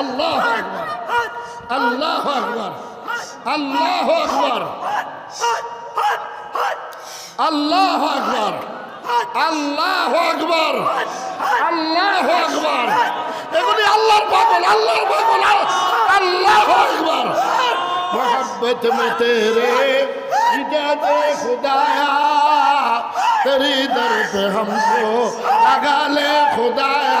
আল্লাহ আকবর। আল্লাহ আল্লাহ আল্লাহ আল্লাহ আকবর। আল্লাহ আকবর। এগুলি আল্লাহর পাগল আল্লাহর পাগল, আল্লাহ আকবর। محبت میں تیرے عجت خدایا تیری در پہ ہم کو لگا لے خدایا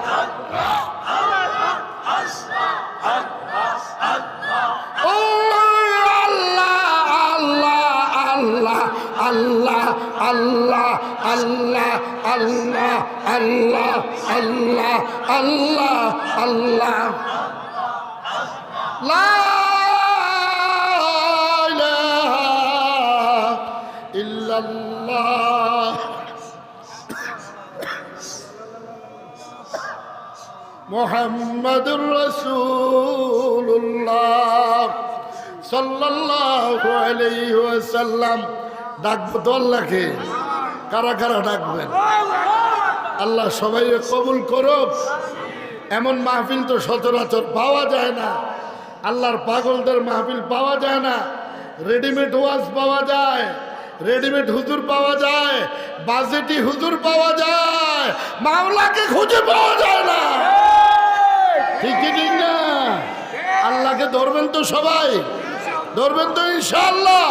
আল্লাহ আল্লাহ আল্লাহ আল্লাহ আল্লাহ আল্লাহ আল্লাহ আল্লাহ। আল্লাহ লা ইলাহা ইল্লাল্লাহ। মোহাম্মদুর রসুল্লাহ সাল্লাল্লাহু আলাইহি ওয়াসাল্লাম। ডাকবো তো আল্লাহকে কারা কারা ডাকবেন? আল্লাহ সবাই কবুল করুক। এমন মাহফিল তো সচরাচর পাওয়া যায় না। আল্লাহর পাগলদের মাহফিল পাওয়া যায় না। রেডিমেড ওয়াজ পাওয়া যায়। রেডিমেড হুজুর পাওয়া যায়। বাজেটি হুজুর পাওয়া যায়। মাওলাকে খুঁজে পাওয়া যায় না। ঠিক ঠিক না? আল্লাহকে ধরবেন তো সবাই। ধরবেন তো ইনশাআল্লাহ।